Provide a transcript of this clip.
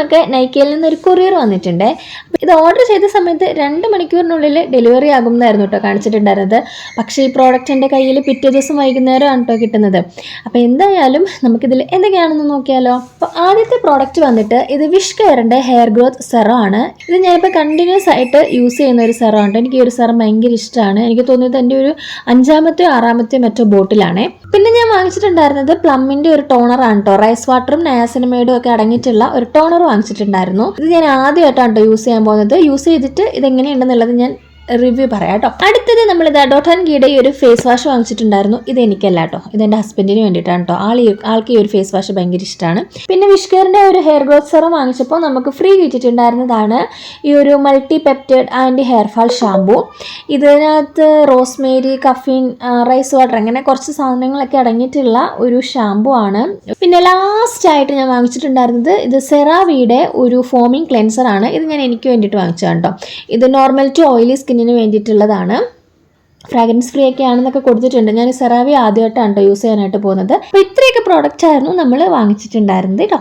നമുക്ക് നൈക്കയിൽ നിന്ന് ഒരു കൊറിയർ വന്നിട്ടുണ്ട്. ഇത് ഓർഡർ ചെയ്ത സമയത്ത് രണ്ട് മണിക്കൂറിനുള്ളിൽ ഡെലിവറി ആകും എന്നായിരുന്നു കേട്ടോ കാണിച്ചിട്ടുണ്ടായിരുന്നത്. പക്ഷേ ഈ പ്രോഡക്റ്റ് എന്റെ കയ്യിൽ പിറ്റേ ദിവസം വൈകുന്നേരമാണ് കേട്ടോ കിട്ടുന്നത്. അപ്പോൾ എന്തായാലും നമുക്കിതിൽ എന്തൊക്കെയാണെന്ന് നോക്കിയാലോ. അപ്പോൾ ആദ്യത്തെ പ്രോഡക്റ്റ് വന്നിട്ട് ഇത് വിഷ് കെയറിന്റെ ഹെയർ ഗ്രോത്ത് സെറം ആണ്. ഇത് ഞാനിപ്പോൾ കണ്ടിന്യൂസ് ആയിട്ട് യൂസ് ചെയ്യുന്ന ഒരു സെറം ആണ് എനിക്ക് ഈ ഒരു സെറം ഭയങ്കര ഇഷ്ടമാണ്. എനിക്ക് തോന്നിയത് എന്റെ ഒരു അഞ്ചാമത്തെ ആറാമത്തെ മറ്റോ ബോട്ടിലാണേ. പിന്നെ ഞാൻ വാങ്ങിച്ചിട്ടുണ്ടായിരുന്നത് പ്ലമ്മിന്റെ ഒരു ടോണറാണ് കേട്ടോ റൈസ് വാട്ടറും നയാസിനമേഡും ഒക്കെ അടങ്ങിയിട്ടുള്ള ഒരു ടോണർ വാങ്ങിച്ചിട്ടുണ്ടായിരുന്നു. ഇത് ഞാൻ ആദ്യമായിട്ടാണ് കേട്ടോ യൂസ് ചെയ്യാൻ പോകുന്നത്. യൂസ് ചെയ്തിട്ട് ഇതെങ്ങനെയുണ്ടെന്നുള്ളത് ഞാൻ റിവ്യൂ പറയാം കേട്ടോ. അടുത്തത് നമ്മൾ ഇത് ഡോട്ടാൻ ഗീയുടെ ഈ ഒരു ഫേസ് വാഷ് വാങ്ങിച്ചിട്ടുണ്ടായിരുന്നു. ഇത് എനിക്കല്ല കേട്ടോ. ഇത് എന്റെ ഹസ്ബൻഡിന് വേണ്ടിയിട്ടാണ് കേട്ടോ. ആൾ ആൾക്ക് ഈ ഒരു ഫേസ് വാഷ് ഭയങ്കര ഇഷ്ടമാണ് പിന്നെ വിഷ്കറിന്റെ ഒരു ഹെയർ ഗ്രോത്ത് സെറം വാങ്ങിച്ചപ്പോൾ നമുക്ക് ഫ്രീ കിട്ടിയിട്ടുണ്ടായിരുന്നതാണ് ഈ ഒരു multi peptide anti hair fall shampoo ഇതിനകത്ത് റോസ്മേരി കഫീൻ റൈസ് വാട്ടർ അങ്ങനെ കുറച്ച് സാധനങ്ങളൊക്കെ അടങ്ങിയിട്ടുള്ള ഒരു ഷാമ്പു ആണ്. പിന്നെ ലാസ്റ്റ് ആയിട്ട് ഞാൻ വാങ്ങിച്ചിട്ടുണ്ടായിരുന്നത് ഇത് സെറാവിയുടെ ഒരു ഫോമിംഗ് ക്ലെൻസർ ആണ്. ഇത് ഞാൻ എനിക്ക് വേണ്ടിയിട്ട് വാങ്ങിച്ചതാണ് കേട്ടോ. ഇത് നോർമൽ ടു ഓയിലി സ്കിന്നിന് വേണ്ടിയിട്ടുള്ളതാണ്. ഫ്രാഗ്രൻസ് ഫ്രീ ഒക്കെ ആണെന്നൊക്കെ കൊടുത്തിട്ടുണ്ട്. ഞാൻ സെറാവി ആദ്യമായിട്ടാണ് കേട്ടോ യൂസ് ചെയ്യാനായിട്ട് പോകുന്നത്. അപ്പോൾ ഇത്രയൊക്കെ പ്രോഡക്റ്റ് ആയിരുന്നു നമ്മൾ വാങ്ങിച്ചിട്ടുണ്ടായിരുന്നത് കേട്ടോ